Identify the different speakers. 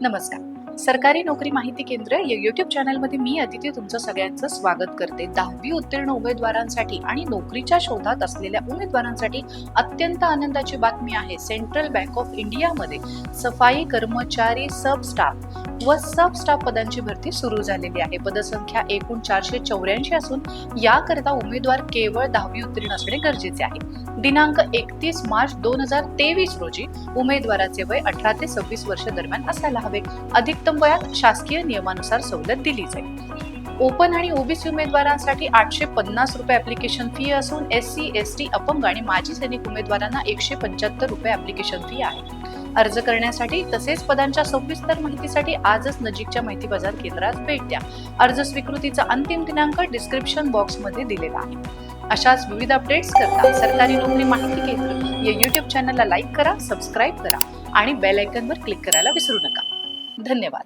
Speaker 1: नमस्कार. सरकारी नोकरी माहिती केंद्र या युट्यूब चॅनलमध्ये मी अदिती तुमचं सगळ्यांचं स्वागत करते. दहावी उत्तीर्ण उमेदवारांसाठी आणि नोकरीच्या शोधात असलेल्या उमेदवारांसाठी अत्यंत आनंदाची बातमी आहे. सेंट्रल बँक ऑफ इंडियामध्ये सफाई कर्मचारी सब स्टाफ व सब स्टाफ पदांची भरती सुरू झालेली आहे. पदसंख्या एकूण चारशे चौऱ्याऐंशी असून याकरता उमेदवार केवळ दहावी उत्तीर्ण असणे गरजेचे आहे. दिनांक एकतीस मार्च दोन हजार तेवीस रोजी उमेदवाराचे वय अठरा ते सव्वीस वर्ष दरम्यान असायला हवे. अधिकतम वयात शासकीय नियमानुसार सवलत दिली जाईल. ओपन आणि ओबीसी उमेदवारांसाठी आठशे पन्नास रुपये ऍप्लिकेशन फी असून एस सी एस टी अपंग आणि माजी सैनिक उमेदवारांना एकशे पंच्याहत्तर रुपये ऍप्लिकेशन फी आहे. अर्ज करण्यासाठी तसेच पदांच्या सविस्तर माहितीसाठी आजच नजीकच्या माहिती बाजार केंद्रात भेट द्या. अर्ज स्वीकृतीचा अंतिम दिनांक डिस्क्रिप्शन बॉक्समध्ये दिलेला आहे. अशाच विविध अपडेट्स करता सरकारी नोकरी माहिती केंद्र या युट्यूब चॅनलला लाईक करा सबस्क्राईब करा आणि बेल आयकनवर क्लिक करायला विसरू नका. धन्यवाद.